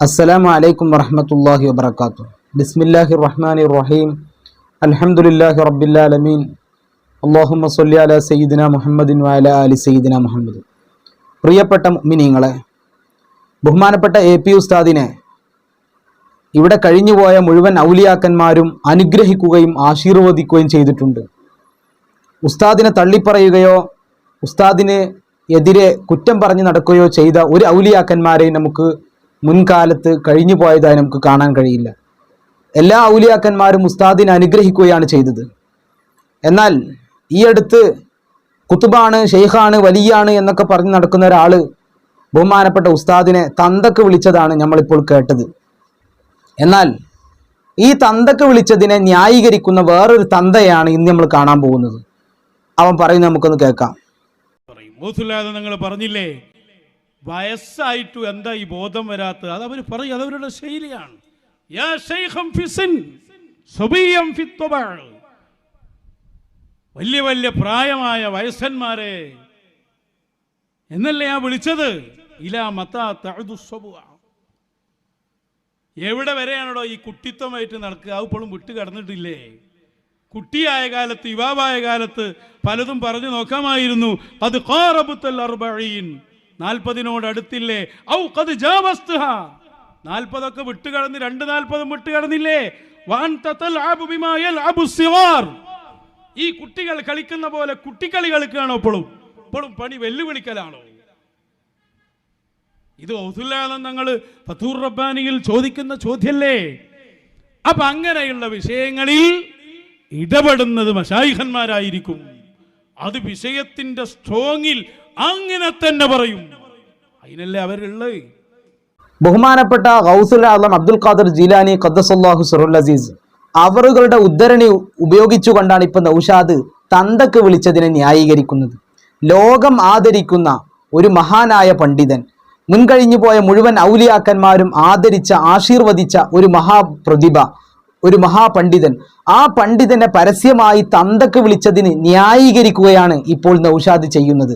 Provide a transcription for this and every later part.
അസ്സലാമു അലൈക്കും വറഹമത്തല്ലാഹി വബറകാതുഹു ബിസ്മില്ലാഹി റഹ്മാൻ റഹീം അലഹമുല്ലാഹി റബ്ബിൽ ആലമീൻ അല്ലാഹുമ്മ അല അലാ സയ്യിദിന മുഹമ്മദിൻ വാല അലി സയ്യിദിന മുഹമ്മദ്. പ്രിയപ്പെട്ട മിനിങ്ങളെ ബഹുമാനപ്പെട്ട എ പി ഉസ്താദിനെ ഇവിടെ കഴിഞ്ഞുപോയ മുഴുവൻ ഔലിയാക്കന്മാരും അനുഗ്രഹിക്കുകയും ആശീർവദിക്കുകയും ചെയ്തിട്ടുണ്ട്. ഉസ്താദിനെ തള്ളിപ്പറയുകയോ ഉസ്താദിന് എതിരെ കുറ്റം പറഞ്ഞു നടക്കുകയോ ചെയ്ത ഒരു ഔലിയാക്കന്മാരെയും നമുക്ക് മുൻകാലത്ത് കഴിഞ്ഞു പോയതായി നമുക്ക് കാണാൻ കഴിയില്ല. എല്ലാ ഔലിയാക്കന്മാരും ഉസ്താദിനെ അനുഗ്രഹിക്കുകയാണ് ചെയ്തത്. എന്നാൽ ഈ അടുത്ത് കുത്തുബാണ് ഷെയ്ഖാണ് വലിയാണ് എന്നൊക്കെ പറഞ്ഞ് നടക്കുന്ന ഒരാൾ ബഹുമാനപ്പെട്ട ഉസ്താദിനെ തന്തക്ക് വിളിച്ചതാണ് നമ്മളിപ്പോൾ കേട്ടത്. എന്നാൽ ഈ തന്തക്ക് വിളിച്ചതിനെ ന്യായീകരിക്കുന്ന വേറൊരു തന്തയാണ് ഇന്ന് നമ്മൾ കാണാൻ പോകുന്നത്. അവൻ പറയുന്നത് നമുക്കൊന്ന് കേൾക്കാം. നിങ്ങൾ പറഞ്ഞില്ലേ? വയസ്സായിട്ടും എന്താ ഈ ബോധം വരാത്തത്? അത് അവർ പറയും അതവരുടെ ശൈലിയാണ്. വലിയ വലിയ പ്രായമായ വയസ്സന്മാരെ എന്നല്ലേ ഞാൻ വിളിച്ചത്? ഇലാ മതാ. എവിടെ വരെയാണോ ഈ കുട്ടിത്വമായിട്ട് നടക്കുക? അത് ഇപ്പോഴും വിട്ട് കടന്നിട്ടില്ലേ? കുട്ടിയായ കാലത്ത് യുവാവായ കാലത്ത് പലതും പറഞ്ഞു നോക്കാമായിരുന്നു. അത് കോറബുത്തൽ അർബഈൻ. നാൽപ്പതിനോട് അടുത്തില്ലേ? ഔ കത് നാൽപ്പതൊക്കെ വിട്ട് കടന്ന് രണ്ട് നാൽപ്പതും വിട്ട് കടന്നില്ലേ ഈ കുട്ടികൾ കളിക്കുന്ന പോലെ കുട്ടിക്കളി കളിക്കുകയാണോ ഇപ്പോഴും? ഇപ്പോഴും പണി വെല്ലുവിളിക്കലാണോ? ഇത് ഔസുല്ലാദം ഞങ്ങൾ ഫത്തൂർ റബ്ബാനിയിൽ ചോദിക്കുന്ന ചോദ്യല്ലേ? അപ്പൊ അങ്ങനെയുള്ള വിഷയങ്ങളിൽ ഇടപെടുന്നത് മഷായിഖന്മാരായിരിക്കും. അത് വിഷയത്തിന്റെ സ്ട്രോങ്ങിൽ അങ്ങനെ തന്നെ പറയും. അതിനല്ലേ അവരുള്ളത് ബഹുമാനപ്പെട്ട ഗൗസുൽ ആലം അബ്ദുൽ ഖാദർ ജീലാനി ഖദ്ദസല്ലാഹു സുറുൽ അസീസ് അവറുകളുടെ ഉദ്ധരണി ഉപയോഗിച്ചുകൊണ്ടാണ് ഇപ്പൊ നൌഷാദ് തന്തക്ക് വിളിച്ചതിനെ ന്യായീകരിക്കുന്നത്. ലോകം ആദരിക്കുന്ന ഒരു മഹാനായ പണ്ഡിതൻ മുൻകഴിഞ്ഞു പോയ മുഴുവൻ ഔലിയാക്കന്മാരും ആദരിച്ച ആശീർവദിച്ച ഒരു മഹാപ്രതിഭ ഒരു മഹാപണ്ഡിതൻ. ആ പണ്ഡിതനെ പരസ്യമായി തന്തക്ക് വിളിച്ചതിന് ന്യായീകരിക്കുകയാണ് ഇപ്പോൾ നൌഷാദ് ചെയ്യുന്നത്.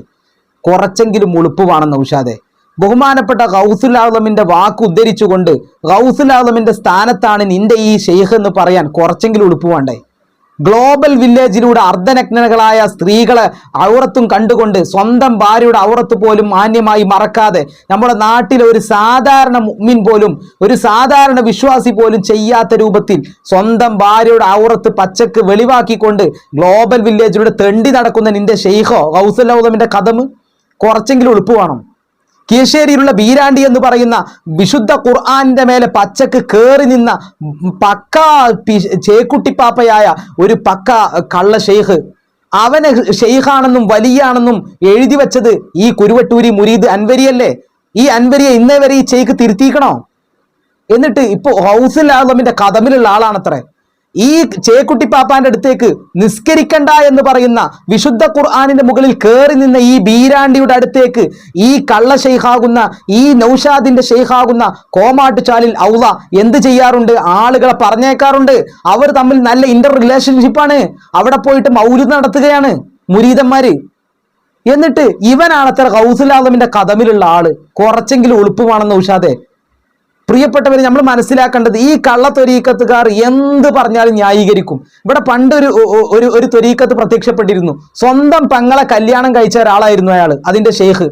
കുറച്ചെങ്കിലും ഉളുപ്പുവാണ് നൗഷാദെ ബഹുമാനപ്പെട്ട ഗൗസുൽ ആലമിന്റെ വാക്ക് ഉദ്ധരിച്ചുകൊണ്ട് ഗൗസുൽ ആലമിന്റെ സ്ഥാനത്താണ് നിന്റെ ഈ ഷെയ്ഖ് എന്ന് പറയാൻ കുറച്ചെങ്കിലും ഉളുപ്പ് വേണ്ടേ ഗ്ലോബൽ വില്ലേജിലൂടെ അർദ്ധനഗ്നകളായ സ്ത്രീകളെ ഔറത്തും കണ്ടുകൊണ്ട് സ്വന്തം ഭാര്യയുടെ ഔറത്ത് പോലും മാന്യമായി മറക്കാതെ നമ്മുടെ നാട്ടിലെ ഒരു സാധാരണ മുഅ്മിൻ പോലും ഒരു സാധാരണ വിശ്വാസി പോലും ചെയ്യാത്ത രൂപത്തിൽ സ്വന്തം ഭാര്യയുടെ ഔറത്ത് പച്ചക്ക് വെളിവാക്കിക്കൊണ്ട് ഗ്ലോബൽ വില്ലേജിലൂടെ തെണ്ടി നടക്കുന്ന നിന്റെ ഷെയ്ഖോ ഹൗസലൗദമിന്റെ കഥമ്? കുറച്ചെങ്കിലും എളുപ്പ് വേണം. കീഴ്ശേരിയിലുള്ള ബീരാണ്ടി എന്ന് പറയുന്ന വിശുദ്ധ ഖുർആാനിന്റെ മേലെ പച്ചക്ക് കയറി നിന്ന പക്ക ചേക്കുട്ടിപ്പാപ്പയായ ഒരു പക്ക കള്ള ഷെയ്ഖ് അവനെ ഷെയ്ഖാണെന്നും വലിയാണെന്നും എഴുതി വെച്ചത് ഈ കുരുവട്ടൂരി മുരീദ് അൻവരിയല്ലേ? ഈ അൻവരിയെ ഇന്നേ വരെ ഈ ഷെയ്ഖ് തിരുത്തിക്കണോ എന്നിട്ട് ഇപ്പൊ ഹൗസിൽ ആലമിന്റെ കഥമിലുള്ള ആളാണത്രേ. ഈ ചേക്കുട്ടി പാപ്പാന്റെ അടുത്തേക്ക് നിസ്കരിക്കണ്ട എന്ന് പറയുന്ന വിശുദ്ധ ഖുർആാനിന്റെ മുകളിൽ കയറി നിന്ന ഈ ബീരാണ്ടിയുടെ അടുത്തേക്ക് ഈ കള്ള ഷെയ്ഖാകുന്ന ഈ നൌഷാദിന്റെ ഷെയ്ഖാകുന്ന കോമാട്ടുചാലിൽ ഔള എന്ത് ചെയ്യാറുണ്ട്? ആളുകളെ പറഞ്ഞേക്കാറുണ്ട്. അവർ തമ്മിൽ നല്ല ഇന്റർ റിലേഷൻഷിപ്പാണ് അവിടെ പോയിട്ട് മൗലിദ് നടത്തുകയാണ് മുരീതന്മാര് എന്നിട്ട് ഹൗസുൽ ആലമിന്റെ കഥമിലുള്ള ആൾ. കുറച്ചെങ്കിലും ഉളുപ്പുമാണെന്ന് ഉഷാദെ പ്രിയപ്പെട്ടവർ നമ്മൾ മനസ്സിലാക്കേണ്ടത് ഈ കള്ള തൊരീക്കത്തുകാർ എന്ത് പറഞ്ഞാലും ന്യായീകരിക്കും. ഇവിടെ പണ്ടൊരു ഒരു ഒരു തൊരീക്കത്ത് പ്രത്യക്ഷപ്പെട്ടിരുന്നു. സ്വന്തം പെങ്ങളെ കല്യാണം കഴിച്ച ഒരാളായിരുന്നു അയാൾ അതിന്റെ ഷെയ്ഖ്.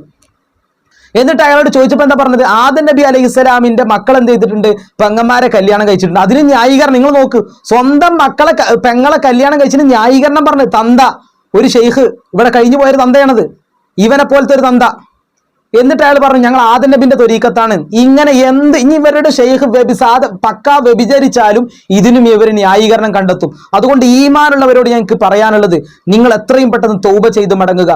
എന്നിട്ട് അയാളോട് ചോദിച്ചപ്പോൾ എന്താ പറഞ്ഞത്? ആദൻ നബി അലൈഹി ഇസ്ലാമിന്റെ മക്കൾ എന്ത് ചെയ്തിട്ടുണ്ട്? പെങ്ങന്മാരെ കല്യാണം കഴിച്ചിട്ടുണ്ട്. അതിന് ന്യായീകരണം നിങ്ങൾ നോക്ക്. സ്വന്തം മക്കളെ പെങ്ങളെ കല്യാണം കഴിച്ചിട്ട് ന്യായീകരണം പറഞ്ഞു തന്ത. ഒരു ഷെയ്ഖ് ഇവിടെ കഴിഞ്ഞു പോയൊരു തന്തയാണത്. ഇവനെ പോലത്തെ ഒരു തന്ത. എന്നിട്ട് അയാൾ പറഞ്ഞു ഞങ്ങൾ ആദനബിന്റെ തൊരീക്കത്താണ്. ഇങ്ങനെ എന്ത് ഇനി ഇവരുടെ ഷെയ്ഖ് വ്യഭിസാദ പക്ക വ്യഭിചരിച്ചാലും ഇതിനും ഇവർ ന്യായീകരണം കണ്ടെത്തും. അതുകൊണ്ട് ഈമാനുള്ളവരോട് ഞങ്ങൾക്ക് പറയാനുള്ളത് നിങ്ങൾ എത്രയും പെട്ടെന്ന് തൗബ ചെയ്ത് മടങ്ങുക.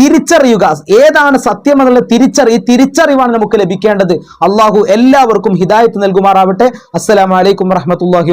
തിരിച്ചറിയുക. ഏതാണ് സത്യം എന്നുള്ള തിരിച്ചറി തിരിച്ചറിവാണ് നമുക്ക് ലഭിക്കേണ്ടത്. അള്ളാഹു എല്ലാവർക്കും ഹിദായത്ത് നൽകുമാറാവട്ടെ. അസ്സലാമലൈക്കും വറഹമത്തല്ലാഹി